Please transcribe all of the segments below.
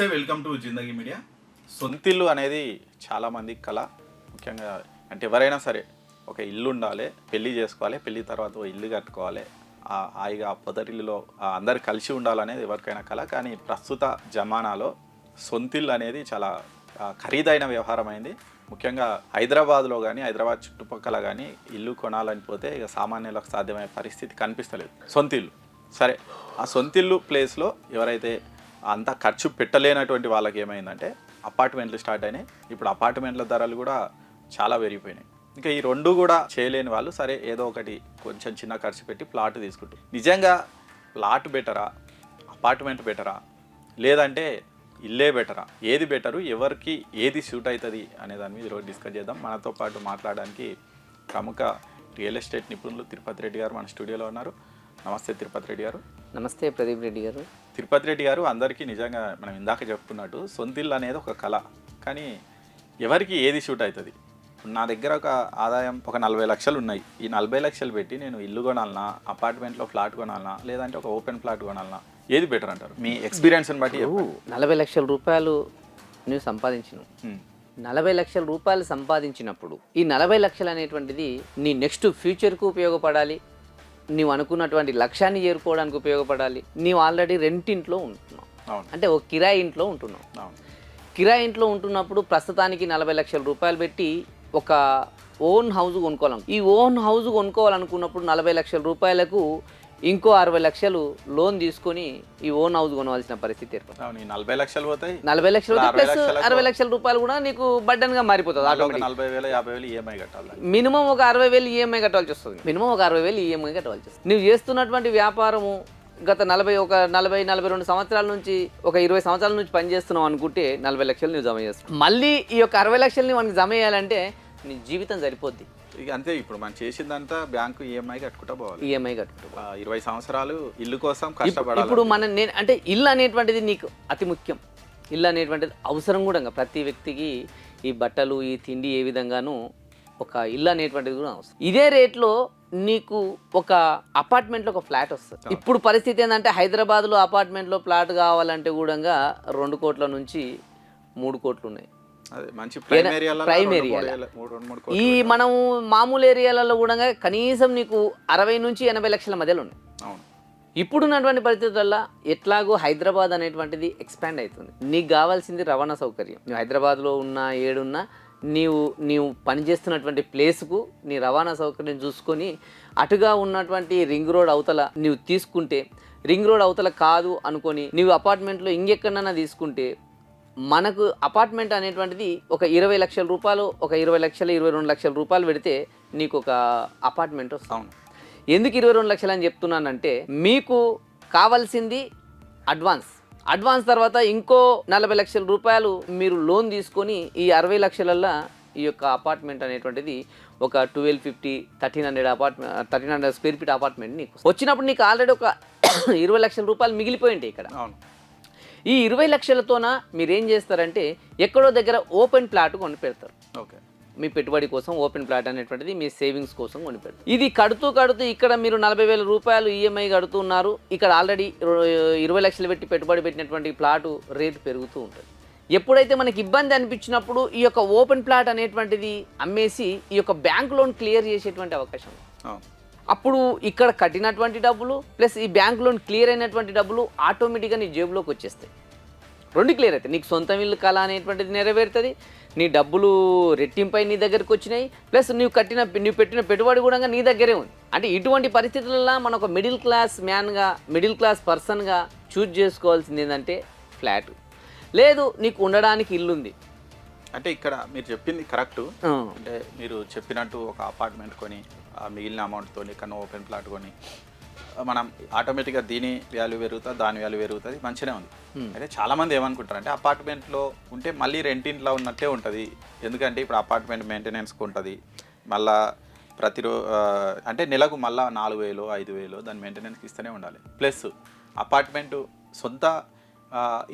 నమస్తే welcome to Zindagi media. సొంతిల్లు అనేది చాలా మంది కళ. ముఖ్యంగా అంటే ఎవరైనా సరే ఒక ఇల్లు ఉండాలి పెళ్ళి చేసుకోవాలి పెళ్ళి తర్వాత ఓ ఇల్లు కట్టుకోవాలి. ఆ హాయిగా ఆ పొదరిల్లులో అందరు కలిసి ఉండాలనేది ఎవరికైనా కళ. కానీ ప్రస్తుత జమానాలో సొంతిల్లు అనేది చాలా ఖరీదైన వ్యవహారం అయింది. ముఖ్యంగా హైదరాబాద్లో కానీ హైదరాబాద్ చుట్టుపక్కల కానీ ఇల్లు కొనాలని పోతే ఇక సామాన్యులకు సాధ్యమయ్యే పరిస్థితి కనిపిస్తలేదు. సొంతిల్లు. సరే ఆ సొంతిల్లు ప్లేస్లో ఎవరైతే అంత ఖర్చు పెట్టలేనటువంటి వాళ్ళకి ఏమైందంటే అపార్ట్మెంట్లు స్టార్ట్ అయినాయి. ఇప్పుడు అపార్ట్మెంట్ల ధరలు కూడా చాలా పెరిగిపోయినాయి. ఇంకా ఈ రెండు కూడా చేయలేని వాళ్ళు సరే ఏదో ఒకటి కొంచెం చిన్న ఖర్చు పెట్టి ప్లాట్ తీసుకుంటారు నిజంగా ప్లాట్ బెటరా అపార్ట్మెంట్ బెటరా లేదంటే ఇల్లే బెటరా ఏది బెటరు ఎవరికి ఏది సూట్ అవుతుంది అనే దాని మీద ఈరోజు డిస్కస్ చేద్దాం. మనతో పాటు మాట్లాడడానికి ప్రముఖ రియల్ ఎస్టేట్ నిపుణులు తిరుపతి రెడ్డి గారు మన స్టూడియోలో ఉన్నారు. నమస్తే తిరుపతి రెడ్డి గారు. నమస్తే ప్రదీప్ రెడ్డి గారు. తిరుపతి రెడ్డి గారు అందరికీ నిజంగా మనం ఇందాక చెప్పుకున్నట్టు సొంతిల్లు అనేది ఒక కళ. కానీ ఎవరికి ఏది షూట్ అవుతుంది? నా దగ్గర ఒక ఆదాయం ఒక నలభై లక్షలు ఉన్నాయి. ఈ నలభై లక్షలు పెట్టి నేను ఇల్లు కొనాలనా అపార్ట్మెంట్లో ఫ్లాట్ కొనాలనా లేదంటే ఒక ఓపెన్ ఫ్లాట్ కొనాలనా? ఏది బెటర్ అంటారు? మీ ఎక్స్పీరియన్స్ని బట్టి. నలభై లక్షల రూపాయలు నువ్వు సంపాదించినావు. హ్మ్. నలభై లక్షల రూపాయలు సంపాదించినప్పుడు ఈ నలభై లక్షలు అనేటువంటిది నీ నెక్స్ట్ ఫ్యూచర్కు ఉపయోగపడాలి? నీవు అనుకున్నటువంటి లక్ష్యాన్ని చేరుకోవడానికి ఉపయోగపడాలి. నీవు ఆల్రెడీ రెంటింట్లో ఉంటున్నావు. అంటే ఒక కిరాయి ఇంట్లో ఉంటున్నావు. కిరాయి ఇంట్లో ఉంటున్నప్పుడు ప్రస్తుతానికి నలభై లక్షల రూపాయలు పెట్టి ఒక ఓన్ హౌస్ కొనుక్కోవాలి ఈ ఓన్ హౌస్ కొనుక్కోవాలనుకున్నప్పుడు నలభై లక్షల రూపాయలకు ఇంకో అరవై లక్షలు లోన్ తీసుకొని ఈ ఓన్ హౌస్ కొనవలసిన పరిస్థితి ఏర్పడుతుంది. నలభై లక్షలు పోతాయి. నలభై లక్షలు ప్లస్ అరవై లక్షల రూపాయలు కూడా నీకు బడ్డన్గా మారిపోతుంది నలభై వేల యాభై వేలు ఈఎంఐ కట్టాలి. మినిమం ఒక అరవై వేలు ఈఎంఐ కట్టాల్సి వస్తుంది. మినిమం ఒక అరవై వేలు ఈఎంఐ కట్టవలసి వస్తుంది. నువ్వు చేస్తున్నటువంటి వ్యాపారము గత నలభై ఒక నలభై నలభై రెండు సంవత్సరాల నుంచి ఒక ఇరవై సంవత్సరాల నుంచి పనిచేస్తున్నావు అనుకుంటే నలభై లక్షలు నువ్వు జమ చేస్తావు మళ్ళీ ఈ యొక్క అరవై లక్షల్ని మనకి జమ చేయాలంటే నీ జీవితం సరిపోద్ది. ఇక అంతే ఇప్పుడు మనం చేసిందంతా బ్యాంకు ఈఎంఐ కట్టుకుంటా పోవాలి. ఈఎంఐ కట్టుకుంటావు ఆ, ఇరవై సంవత్సరాలు ఇల్లు కోసం కష్టపడాలి. ఇప్పుడు మన నేను అంటే ఇల్లు అనేటువంటిది నీకు అతి ముఖ్యం. ఇల్లు అనేటువంటిది అవసరం కూడా ప్రతి వ్యక్తికి ఈ బట్టలు ఈ తిండి ఏ విధంగానూ ఒక ఇల్లు అనేటువంటిది కూడా అవసరం. ఇదే రేట్లో నీకు ఒక అపార్ట్మెంట్లో ఒక ఫ్లాట్ వస్తుంది. ఇప్పుడు పరిస్థితి ఏంటంటే హైదరాబాద్లో అపార్ట్మెంట్లో ఫ్లాట్ కావాలంటే కూడా రెండు కోట్ల నుంచి మూడు కోట్లు ఉన్నాయి. ప్రైమ్ ఏరియాలో. ఈ మనం మామూలు ఏరియాలలో కూడా కనీసం నీకు అరవై నుంచి ఎనభై లక్షల మధ్యలో ఉన్నాయి. ఇప్పుడున్నటువంటి పరిస్థితుల్లో ఎట్లాగో హైదరాబాద్ అనేటువంటిది ఎక్స్పాండ్ అవుతుంది. నీకు కావాల్సింది రవాణా సౌకర్యం. నువ్వు హైదరాబాద్లో ఉన్నా ఏడున్నా నీవు నీవు పనిచేస్తున్నటువంటి ప్లేస్కు నీ రవాణా సౌకర్యం చూసుకొని అటుగా ఉన్నటువంటి రింగ్ రోడ్ అవతల నీవు తీసుకుంటే రింగ్ రోడ్ అవతల కాదు అనుకొని నీవు అపార్ట్మెంట్లో ఇంకెక్కడన్నా తీసుకుంటే మనకు అపార్ట్మెంట్ అనేటువంటిది ఒక ఇరవై లక్షల రూపాయలు ఒక ఇరవై లక్షలు ఇరవై రెండు లక్షల రూపాయలు పెడితే నీకు ఒక అపార్ట్మెంట్ వస్తుంది. అవును. ఎందుకు ఇరవై రెండు లక్షలు అని చెప్తున్నానంటే మీకు కావాల్సింది అడ్వాన్స్ అడ్వాన్స్ తర్వాత ఇంకో నలభై లక్షల రూపాయలు మీరు లోన్ తీసుకొని ఈ అరవై లక్షలల్లో ఈ యొక్క అపార్ట్మెంట్ అనేటువంటిది ఒక twelve fifty thirteen hundred apartment thirteen hundred square feet apartment నీకు వచ్చినప్పుడు నీకు ఆల్రెడీ ఒక ఇరవై లక్షల రూపాయలు మిగిలిపోయి ఉంటాయి ఇక్కడ. అవును. ఈ ఇరవై లక్షలతోన మీరు ఏం చేస్తారంటే ఎక్కడో దగ్గర ఓపెన్ ప్లాట్ కొని పెడతారు. ఓకే. మీ పెట్టుబడి కోసం ఓపెన్ ప్లాట్ అనేటువంటిది మీ సేవింగ్స్ కోసం కొనిపెడతారు ఇది కడుతూ కడుతూ ఇక్కడ మీరు నలభై వేల రూపాయలు ఈఎంఐ కడుతున్నారు ఇక్కడ ఆల్రెడీ ఇరవై లక్షలు పెట్టి పెట్టుబడి పెట్టినటువంటి ప్లాటు రేటు పెరుగుతూ ఉంటుంది. ఎప్పుడైతే మనకి ఇబ్బంది అనిపించినప్పుడు ఈ యొక్క ఓపెన్ ప్లాట్ అనేటువంటిది అమ్మేసి ఈ యొక్క బ్యాంక్ లోన్ క్లియర్ చేసేటువంటి అవకాశం అప్పుడు ఇక్కడ కట్టినటువంటి డబ్బులు ప్లస్ ఈ బ్యాంక్ లోన్ క్లియర్ అయినటువంటి డబ్బులు ఆటోమేటిక్గా నీ జేబులోకి వచ్చేస్తాయి. రెండు క్లియర్ అవుతాయి. నీకు సొంతం ఇల్లు కళ అనేటువంటిది నెరవేరుతుంది నీ డబ్బులు రెట్టింపై నీ దగ్గరికి వచ్చినాయి ప్లస్ నువ్వు కట్టిన నువ్వు పెట్టిన పెట్టుబడి కూడా నీ దగ్గరే ఉంది. అంటే ఇటువంటి పరిస్థితులలో మనం ఒక మిడిల్ క్లాస్ మ్యాన్గా మిడిల్ క్లాస్ పర్సన్గా చూజ్ చేసుకోవాల్సింది ఏంటంటే ఫ్లాట్. లేదు నీకు ఉండడానికి ఇల్లు ఉంది అంటే ఇక్కడ మీరు చెప్పింది కరెక్ట్. అంటే మీరు చెప్పినట్టు ఒక అపార్ట్మెంట్ కొని మిగిలిన అమౌంట్తో కన్నా ఓపెన్ ప్లాట్ కొని మనం ఆటోమేటిక్గా దీని వాల్యూ పెరుగుతుంది దాని వాల్యూ పెరుగుతుంది మంచిగానే ఉంది. అయితే చాలా మంది ఏమనుకుంటారు అంటే అపార్ట్మెంట్లో ఉంటే మళ్ళీ రెంటింట్లో ఉన్నట్టే ఉంటుంది. ఎందుకంటే ఇప్పుడు అపార్ట్మెంట్ మెయింటెనెన్స్కి ఉంటుంది. మళ్ళా ప్రతిరో అంటే నెలకు మళ్ళా నాలుగు వేలు ఐదు వేలు దాని మెయింటెనెన్స్కి ఇస్తూనే ఉండాలి. ప్లస్ అపార్ట్మెంట్ సొంత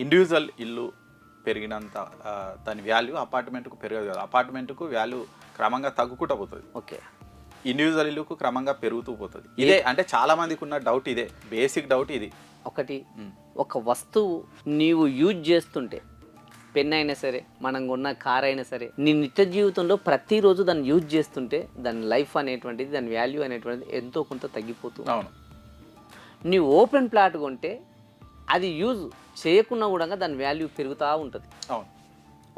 ఇండివిజువల్ ఇల్లు పెరిగినంత దాని వాల్యూ అపార్ట్మెంట్కు పెరగదు కదా. అపార్ట్మెంట్కు వాల్యూ క్రమంగా తగ్గుకుంటూ పోతుంది. ఓకే. ఇండివిజువల్ ఇల్లుకు క్రమంగా పెరుగుతూ పోతుంది. ఇదే అంటే చాలా మందికి ఉన్న డౌట్ ఇదే. బేసిక్ డౌట్ ఇది. ఒకటి ఒక వస్తువు నీవు యూజ్ చేస్తుంటే పెన్ అయినా సరే మనం కొన్న కార్ అయినా సరే నీ నిత్య జీవితంలో ప్రతిరోజు దాన్ని యూజ్ చేస్తుంటే దాని లైఫ్ అనేటువంటిది దాని వాల్యూ అనేటువంటిది ఎంతో కొంత తగ్గిపోతుంది అవును. నీ ఓపెన్ ప్లాట్ కొంటే అది యూజ్ చేయకున్నా కూడా దాని వాల్యూ పెరుగుతూ ఉంటుంది. అవును.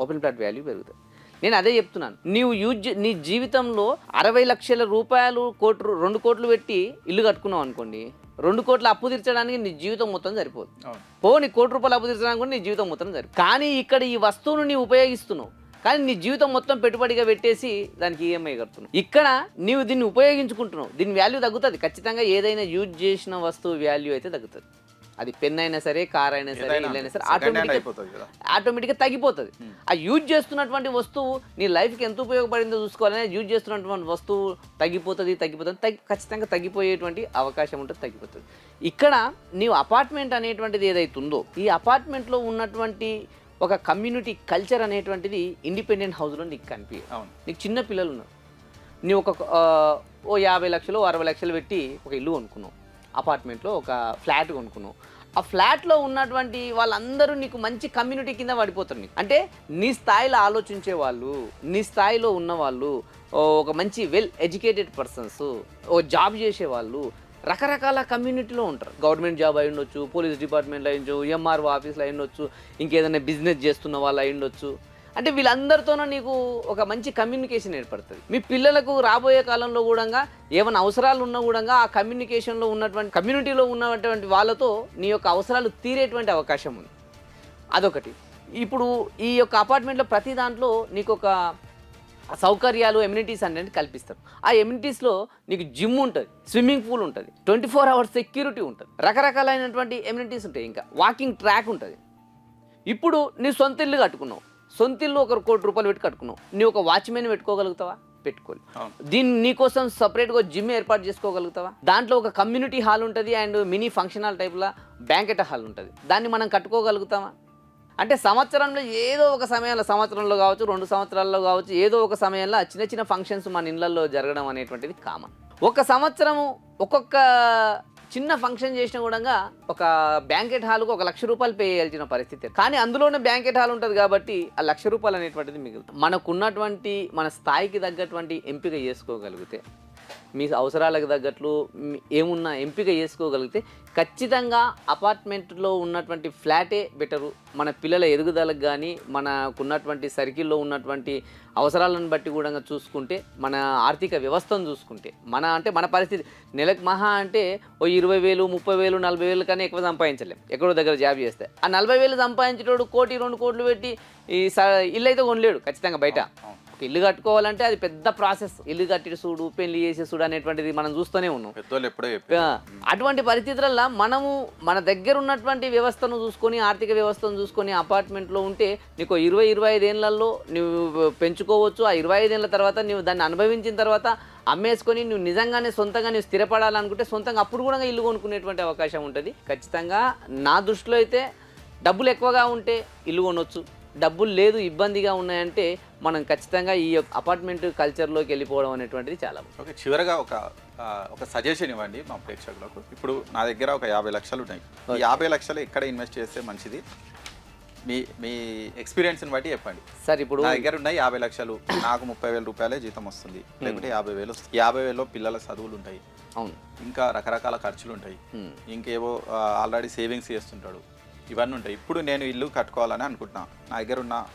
ఓపెన్ ప్లాట్ వాల్యూ పెరుగుతుంది నేను అదే చెప్తున్నాను. నీవు యూజ్ నీ జీవితంలో అరవై లక్షల రూపాయలు కోట్లు రెండు కోట్లు పెట్టి ఇల్లు కట్టుకున్నావు అనుకోండి రెండు కోట్ల అప్పు తీర్చడానికి నీ జీవితం మొత్తం సరిపోదు. అవును. పో నీ కోటి రూపాయలు అప్పు తీర్చడానికి కూడా నీ జీవితం మొత్తం సరి కానీ ఇక్కడ ఈ వస్తువును నీ ఉపయోగిస్తున్నావు. కానీ నీ జీవితం మొత్తం పెట్టుబడిగా పెట్టేసి దానికి ఈఎంఐ కడుతున్నావు. ఇక్కడ నీవు దీన్ని ఉపయోగించుకుంటున్నావు. దీని వాల్యూ తగ్గుతుంది. ఖచ్చితంగా ఏదైనా యూజ్ చేసిన వస్తువు వాల్యూ అయితే తగ్గుతుంది. అది పెన్ అయినా సరే కార్ అయినా సరే ఏదైనా ఇల్లు అయినా సరే ఆటోమేటిక్ ఆటోమేటిక్గా తగ్గిపోతుంది. ఆ యూజ్ చేస్తున్నటువంటి వస్తువు నీ లైఫ్కి ఎంత ఉపయోగపడిందో చూసుకోవాలని యూజ్ చేస్తున్నటువంటి వస్తువు తగ్గిపోతుంది తగ్గిపోతుంది తగ్గి ఖచ్చితంగా తగ్గిపోయేటువంటి అవకాశం ఉంటుంది తగ్గిపోతుంది. ఇక్కడ నీవు అపార్ట్మెంట్ అనేటువంటిది ఏదైతే ఉందో ఈ అపార్ట్మెంట్లో ఉన్నటువంటి ఒక కమ్యూనిటీ కల్చర్ అనేటువంటిది ఇండిపెండెంట్ హౌస్లో నీకు కనిపించదు నీకు చిన్న పిల్లలు ఉన్నారు. నీవు ఒక ఓ యాభై లక్షలు అరవై లక్షలు పెట్టి ఒక ఇల్లు కొనుక్కున్నావు. అపార్ట్మెంట్లో ఒక ఫ్లాట్ కొనుక్కున్నావు. ఆ ఫ్లాట్లో ఉన్నటువంటి వాళ్ళందరూ నీకు మంచి కమ్యూనిటీ కింద పడిపోతారు నీకు. అంటే నీ స్థాయిలో ఆలోచించే వాళ్ళు నీ స్థాయిలో ఉన్న వాళ్ళు ఒక మంచి వెల్ ఎడ్యుకేటెడ్ పర్సన్స్ ఓ జాబ్ చేసే వాళ్ళు రకరకాల కమ్యూనిటీలో ఉంటారు. గవర్నమెంట్ జాబ్ అయి ఉండొచ్చు పోలీస్ డిపార్ట్మెంట్లో అయి ఉండొచ్చు ఎంఆర్ఓ ఆఫీస్లో అయి ఉండొచ్చు ఇంకేదైనా బిజినెస్ చేస్తున్న వాళ్ళు అయి ఉండొచ్చు. అంటే వీళ్ళందరితోనూ నీకు ఒక మంచి కమ్యూనికేషన్ ఏర్పడుతుంది. మీ పిల్లలకు రాబోయే కాలంలో కూడా ఏమైనా అవసరాలు ఉన్నా కూడా ఆ కమ్యూనికేషన్లో ఉన్నటువంటి కమ్యూనిటీలో ఉన్నటువంటి వాళ్ళతో నీ యొక్క అవసరాలు తీరేటువంటి అవకాశం ఉంది. అదొకటి. ఇప్పుడు ఈ యొక్క అపార్ట్మెంట్లో ప్రతి దాంట్లో నీకు ఒక సౌకర్యాలు ఎమ్యూనిటీస్ అనేది కల్పిస్తారు. ఆ ఎమ్యూనిటీస్లో నీకు జిమ్ ఉంటుంది స్విమ్మింగ్ పూల్ ఉంటుంది ట్వంటీ ఫోర్ అవర్స్ సెక్యూరిటీ ఉంటుంది. రకరకాలైనటువంటి ఎమ్యూనిటీస్ ఉంటాయి ఇంకా. వాకింగ్ ట్రాక్ ఉంటుంది. ఇప్పుడు నీ సొంత ఇల్లు కట్టుకున్నావు. సొంత ఇల్లు ఒక కోటి రూపాయలు పెట్టి కట్టుకున్నావు. నీ ఒక వాచ్మెన్ పెట్టుకోగలుగుతావా? పెట్టుకోవాలి దీన్ని నీకోసం సపరేట్గా జిమ్ ఏర్పాటు చేసుకోగలుగుతావా? దాంట్లో ఒక కమ్యూనిటీ హాల్ ఉంటుంది అండ్ మినీ ఫంక్షన్ హాల్ టైప్లో బ్యాంకెట్ హాల్ ఉంటుంది. దాన్ని మనం కట్టుకోగలుగుతామా? అంటే సంవత్సరంలో ఏదో ఒక సమయంలో సంవత్సరంలో కావచ్చు రెండు సంవత్సరాల్లో కావచ్చు ఏదో ఒక సమయంలో చిన్న చిన్న ఫంక్షన్స్ మన ఇళ్ళల్లో జరగడం అనేటువంటిది కామన్. ఒక సంవత్సరము ఒక్కొక్క చిన్న ఫంక్షన్ చేసిన కూడా ఒక బ్యాంకెట్ హాల్కు ఒక లక్ష రూపాయలు పే చేయాల్సిన పరిస్థితి. కానీ అందులోనే బ్యాంకెట్ హాల్ ఉంటుంది కాబట్టి ఆ లక్ష రూపాయలు అనేటువంటిది మిగులుతుంది. మనకున్నటువంటి మన స్థాయికి తగ్గటువంటి ఎంపిక చేసుకోగలిగితే. మీ అవసరాలకు తగ్గట్లు ఏమున్నా ఎంపిక చేసుకోగలిగితే ఖచ్చితంగా అపార్ట్మెంట్లో ఉన్నటువంటి ఫ్లాటే బెటరు. మన పిల్లల ఎదుగుదలకు కానీ మనకున్నటువంటి సర్కిల్లో ఉన్నటువంటి అవసరాలను బట్టి కూడా చూసుకుంటే మన ఆర్థిక వ్యవస్థను చూసుకుంటే మన అంటే మన పరిస్థితి. నెలకు మహా అంటే ఓ ఇరవై వేలు ముప్పై వేలు నలభై వేలు కన్నా ఎక్కువ సంపాదించలేం. ఎక్కడో దగ్గర జాబ్ చేస్తే. ఆ నలభై వేలు సంపాదించేటోడు కోటి రెండు కోట్లు పెట్టి ఈ స ఇల్లు అయితే కొనలేడు ఖచ్చితంగా బయట. ఒక ఇల్లు కట్టుకోవాలంటే అది పెద్ద ప్రాసెస్. ఇల్లు కట్టి చూడు పెళ్ళి చేసి చూడు అనేటువంటిది మనం చూస్తూనే ఉన్నాం. పెద్దోళ్ళు ఎప్పుడో అటువంటి పరిస్థితులలో మనము మన దగ్గర ఉన్నటువంటి వ్యవస్థను చూసుకొని ఆర్థిక వ్యవస్థను చూసుకొని అపార్ట్మెంట్లో ఉంటే నీకు ఇరవై ఇరవై ఐదేళ్ళలో నువ్వు పెంచుకోవచ్చు. ఆ ఇరవై ఐదేళ్ళ తర్వాత నువ్వు దాన్ని అనుభవించిన తర్వాత అమ్మేసుకొని నువ్వు నిజంగానే సొంతంగా నువ్వు స్థిరపడాలనుకుంటే సొంతంగా అప్పుడు కూడా ఇల్లు కొనుక్కునేటువంటి అవకాశం ఉంటుంది. ఖచ్చితంగా నా దృష్టిలో అయితే డబ్బులు ఎక్కువగా ఉంటే ఇల్లు కొనొచ్చు. డబ్బులు లేదు ఇబ్బందిగా ఉన్నాయంటే మనం ఖచ్చితంగా ఈ అపార్ట్మెంట్ కల్చర్లోకి వెళ్ళిపోవడం అనేటువంటిది చాలా. ఓకే చివరగా ఒక ఒక సజెషన్ ఇవ్వండి మా ప్రేక్షకులకు. ఇప్పుడు నా దగ్గర ఒక యాభై లక్షలు ఉన్నాయి. యాభై లక్షలు ఎక్కడ ఇన్వెస్ట్ చేస్తే మంచిది? మీ మీ ఎక్స్పీరియన్స్ని బట్టి చెప్పండి. సార్ ఇప్పుడు నా దగ్గర ఉన్నాయి యాభై లక్షలు. నాకు ముప్పై వేల రూపాయలే జీతం వస్తుంది. లేకుంటే యాభై వేలు వస్తుంది. యాభై వేలలో పిల్లల చదువులు ఉంటాయి. అవును. ఇంకా రకరకాల ఖర్చులు ఉంటాయి. ఉమ్. ఇంకేవో ఆల్రెడీ సేవింగ్స్ చేస్తుంటాడు. ఇవన్నీ ఉంటాయి. ఇప్పుడు నేను ఇల్లు కట్టుకోవాలని అనుకుంటున్నా. నా దగ్గర ఉన్న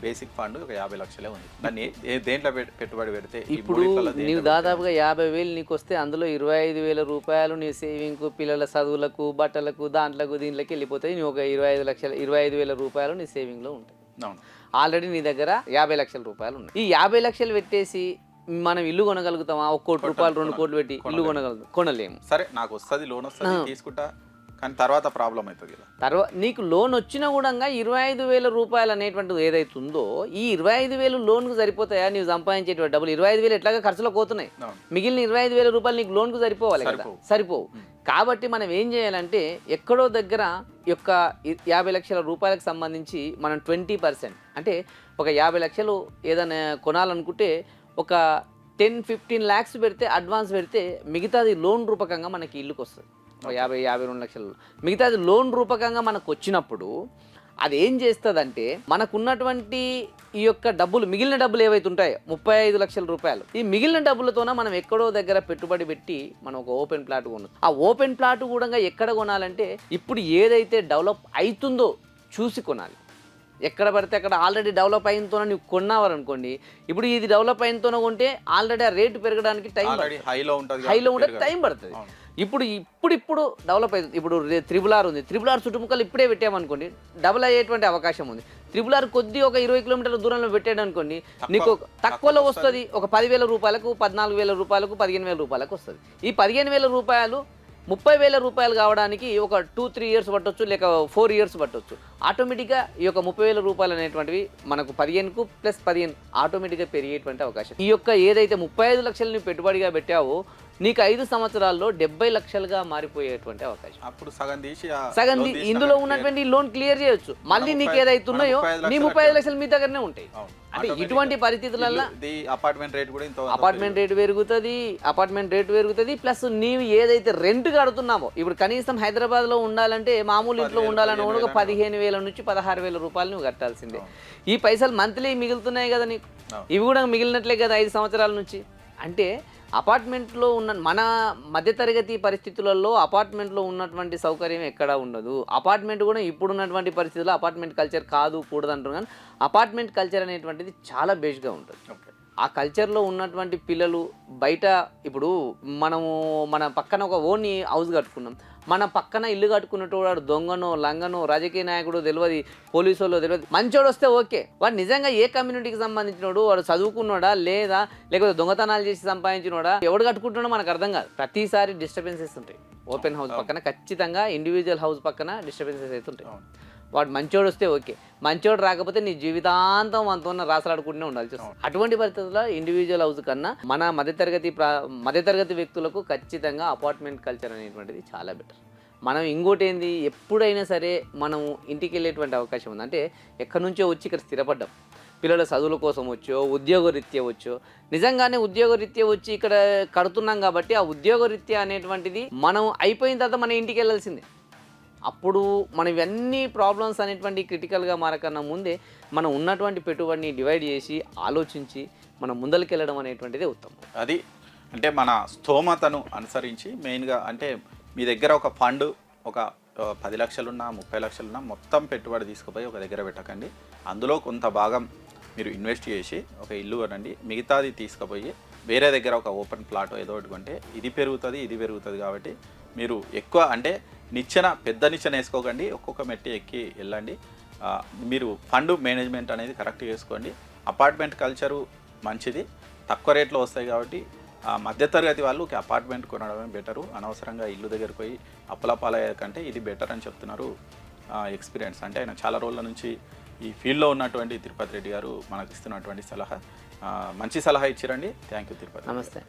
బేసిక్ ఫండ్ ఒక యాభై లక్షలే ఉంది. దాన్ని దేంట్లో పెట్- పెట్టుబడి పెడితే ఇప్పుడు నీవు దాదాపుగా యాభై వేలు నీకు వస్తే అందులో ఇరవై ఐదు వేల రూపాయలు నీ సేవింగ్కు పిల్లల చదువులకు బట్టలకు దాంట్లకు దీంట్లోకి వెళ్ళిపోతాయి. నీ ఒక ఇరవై ఐదు లక్షల ఇరవై ఐదు వేల రూపాయలు నీ సేవింగ్లో ఉంటాయి. అవును. ఆల్రెడీ నీ దగ్గర యాభై లక్షల రూపాయలు ఉన్నాయి. ఈ యాభై లక్షలు పెట్టేసి మనం ఇల్లు కొనగలుగుతామా? ఒక కోటి రూపాయలు రెండు కోట్లు పెట్టి ఇల్లు కొనగలుగుతాం కొనలేము. సరే నాకు వస్తుంది లోన్ వస్తుంది తీసుకుంటా. కానీ తర్వాత ప్రాబ్లం అవుతుంది కదా. తర్వాత నీకు లోన్ వచ్చినా కూడా ఇరవై ఐదు వేల రూపాయలు అనేటువంటిది ఏదైతే ఉందో ఈ ఇరవై ఐదు వేలు లోన్కు సరిపోతాయా? నీవు సంపాదించేటువంటి డబ్బులు ఇరవై ఐదు వేలు ఎట్లాగా ఖర్చులో పోతున్నాయి. మిగిలిన ఇరవై ఐదు వేల రూపాయలు నీకు లోన్కు సరిపోవాలి కదా? సరిపోవు. కాబట్టి మనం ఏం చేయాలంటే ఎక్కడో దగ్గర యొక్క యాభై లక్షల రూపాయలకు సంబంధించి మనం ట్వంటీ పర్సెంట్ అంటే ఒక యాభై లక్షలు ఏదైనా కొనాలనుకుంటే ఒక టెన్ ఫిఫ్టీన్ ల్యాక్స్ పెడితే అడ్వాన్స్ పెడితే మిగతాది లోన్ రూపకంగా మనకి ఇల్లుకి వస్తుంది యాభై యాభై రెండు లక్షలు. మిగతాది లోన్ రూపకంగా మనకు వచ్చినప్పుడు అది ఏం చేస్తుందంటే మనకున్నటువంటి ఈ యొక్క డబ్బులు మిగిలిన డబ్బులు ఏవైతే ఉంటాయో ముప్పై ఐదు లక్షల రూపాయలు ఈ మిగిలిన డబ్బులతోన మనం ఎక్కడో దగ్గర పెట్టుబడి పెట్టి మనం ఒక ఓపెన్ ప్లాట్ కొను ఆ ఓపెన్ ప్లాట్ కూడా ఎక్కడ కొనాలంటే ఇప్పుడు ఏదైతే డెవలప్ అవుతుందో చూసి కొనాలి. ఎక్కడ పడితే అక్కడ ఆల్రెడీ డెవలప్ అయినతోనే నువ్వు కొన్నావనుకోండి ఇప్పుడు ఇది డెవలప్ అయినతోనే కొంటే ఆల్రెడీ ఆ రేటు పెరగడానికి టైం హైలో ఉంటుంది హైలో ఉంటే టైం పడుతుంది. ఇప్పుడు ఇప్పుడు ఇప్పుడు డెవలప్ అవుతుంది ఇప్పుడు త్రిబుల్ ఆర్ ఉంది. త్రిబుల్ ఆర్ చుట్టుముక్కలు ఇప్పుడే పెట్టామనుకోండి డబుల్ అయ్యేటువంటి అవకాశం ఉంది. త్రిబుల్ ఆర్ కొద్ది ఒక ఇరవై కిలోమీటర్ల దూరంలో పెట్టాడు అనుకోండి నీకు తక్కువలో వస్తుంది. ఒక పదివేల రూపాయలకు పద్నాలుగు వేల రూపాయలకు పదిహేను వేల రూపాయలకు వస్తుంది. ఈ పదిహేను వేల రూపాయలు ముప్పై వేల రూపాయలు కావడానికి ఒక టూ త్రీ ఇయర్స్ పట్టొచ్చు లేక ఫోర్ ఇయర్స్ పట్టొచ్చు. ఆటోమేటిక్గా ఈ యొక్క ముప్పై వేల రూపాయలు అనేటువంటివి మనకు పదిహేనుకు ప్లస్ పదిహేను ఆటోమేటిక్గా పెరిగేటువంటి అవకాశం. ఈ యొక్క ఏదైతే ముప్పై ఐదు లక్షలు నువ్వు పెట్టుబడిగా పెట్టావో నీకు ఐదు సంవత్సరాల్లో డెబ్బై లక్షలుగా మారిపోయేటువంటి అవకాశం. అప్పుడు సగం తీసి సగం ఇందులో ఉన్నటువంటి లోన్ క్లియర్ చేయొచ్చు. మళ్ళీ నీకు ఏదైతే ఉన్నాయో నీ ముప్పై ఐదు లక్షలు మీ దగ్గరనే ఉంటాయి. అంటే ఇటువంటి పరిస్థితులలో అపార్ట్మెంట్ రేట్ కూడా అపార్ట్మెంట్ రేటు పెరుగుతుంది అపార్ట్మెంట్ రేటు పెరుగుతుంది ప్లస్ నీవు ఏదైతే రెంట్ కడుతున్నామో ఇప్పుడు కనీసం హైదరాబాద్లో ఉండాలంటే మామూలు ఇంట్లో ఉండాలని పదిహేను ఒక వేలు పదిహేను వేల నుంచి పదహారు వేల రూపాయలు నువ్వు కట్టాల్సిందే. ఈ పైసలు మంత్లీ మిగులుతున్నాయి కదా నీకు. ఇవి కూడా మిగిలినట్లే కదా ఐదు సంవత్సరాల నుంచి. అంటే అపార్ట్మెంట్లో ఉన్న మన మధ్యతరగతి పరిస్థితులలో అపార్ట్మెంట్లో ఉన్నటువంటి సౌకర్యం ఎక్కడా ఉండదు. అపార్ట్మెంట్ కూడా ఇప్పుడున్నటువంటి పరిస్థితుల్లో అపార్ట్మెంట్ కల్చర్ కాదు కూడదు అంటారు కానీ అపార్ట్మెంట్ కల్చర్ అనేటువంటిది చాలా బేస్గా ఉంటుంది. ఆ కల్చర్లో ఉన్నటువంటి పిల్లలు బయట ఇప్పుడు మనము మన పక్కన ఒక ఓన్ హౌస్ కట్టుకున్నాం. మన పక్కన ఇల్లు కట్టుకున్నట్టు వాడు దొంగనో లంగనో రాజకీయ నాయకుడు తెలియదు పోలీసు వాళ్ళు తెలియదు మంచోడు వస్తే ఓకే. వాడు నిజంగా ఏ కమ్యూనిటీకి సంబంధించినోడు వాడు చదువుకున్నాడా లేదా లేకపోతే దొంగతనాలు చేసి సంపాదించినోడా ఎవడు కట్టుకుంటున్నాడో మనకు అర్థం కాదు. ప్రతిసారి డిస్టర్బెన్సెస్ ఉంటాయి. ఓపెన్ హౌస్ పక్కన ఖచ్చితంగా ఇండివిజువల్ హౌస్ పక్కన డిస్టర్బెన్సెస్ అయితే ఉంటాయి. అవును. వాడు మంచోడు వస్తే ఓకే. మంచోడు రాకపోతే నీ జీవితాంతం మనతో రాసలాడుకుంటూనే ఉండాల్సి వస్తుంది. అటువంటి పరిస్థితుల్లో ఇండివిజువల్ హౌస్ కన్నా మన మధ్యతరగతి ప్రా మధ్యతరగతి వ్యక్తులకు ఖచ్చితంగా అపార్ట్మెంట్ కల్చర్ అనేటువంటిది చాలా బెటర్ మనం ఇంకోటి ఏంది ఎప్పుడైనా సరే మనం ఇంటికి వెళ్ళేటువంటి అవకాశం ఉంది. అంటే ఎక్కడి నుంచో వచ్చి ఇక్కడ స్థిరపడ్డాం. పిల్లల చదువుల కోసం వచ్చో ఉద్యోగ రీత్యా వచ్చో. నిజంగానే ఉద్యోగ రీత్యా వచ్చి ఇక్కడ కడుతున్నాం కాబట్టి ఆ ఉద్యోగ రీత్యా అనేటువంటిది మనం అయిపోయిన తర్వాత మన ఇంటికి వెళ్ళాల్సిందే. అప్పుడు మనం ఇవన్నీ ప్రాబ్లమ్స్ అనేటువంటి క్రిటికల్గా మారకన్నా ముందే మనం ఉన్నటువంటి పెట్టుబడిని డివైడ్ చేసి ఆలోచించి మనం ముందరికెళ్ళడం అనేటువంటిది ఉత్తమం. అది అంటే మన స్తోమతను అనుసరించి మెయిన్గా అంటే మీ దగ్గర ఒక ఫండ్ ఒక పది లక్షలున్నా ముప్పై లక్షలున్నా మొత్తం పెట్టుబడి తీసుకుపోయి ఒక దగ్గర పెట్టకండి. అందులో కొంత భాగం మీరు ఇన్వెస్ట్ చేసి ఒక ఇల్లు కొనండి. మిగతాది తీసుకుపోయి వేరే దగ్గర ఒక ఓపెన్ ప్లాట్ ఏదో ఒకటి కొంటే ఇది పెరుగుతుంది ఇది పెరుగుతుంది కాబట్టి మీరు ఎక్కువ అంటే నిచ్చెన పెద్ద నిచ్చెన వేసుకోకండి. ఒక్కొక్క మెట్టి ఎక్కి వెళ్ళండి. మీరు ఫండ్ మేనేజ్మెంట్ అనేది కరెక్ట్ చేసుకోండి. అపార్ట్మెంట్ కల్చరు మంచిది. తక్కువ రేట్లో వస్తాయి కాబట్టి మధ్యతరగతి వాళ్ళు ఒక అపార్ట్మెంట్ కొనడమే బెటరు. అనవసరంగా ఇల్లు దగ్గరికి పోయి అప్పుల పాలయ్యే కంటే ఇది బెటర్ అని చెప్తున్నారు ఎక్స్పీరియన్స్. అంటే ఆయన చాలా రోజుల నుంచి ఈ ఫీల్డ్లో ఉన్నటువంటి తిరుపతి రెడ్డి గారు మనకు ఇస్తున్నటువంటి సలహా. మంచి సలహా ఇచ్చారండి. థ్యాంక్ యూ తిరుపతి నమస్తే.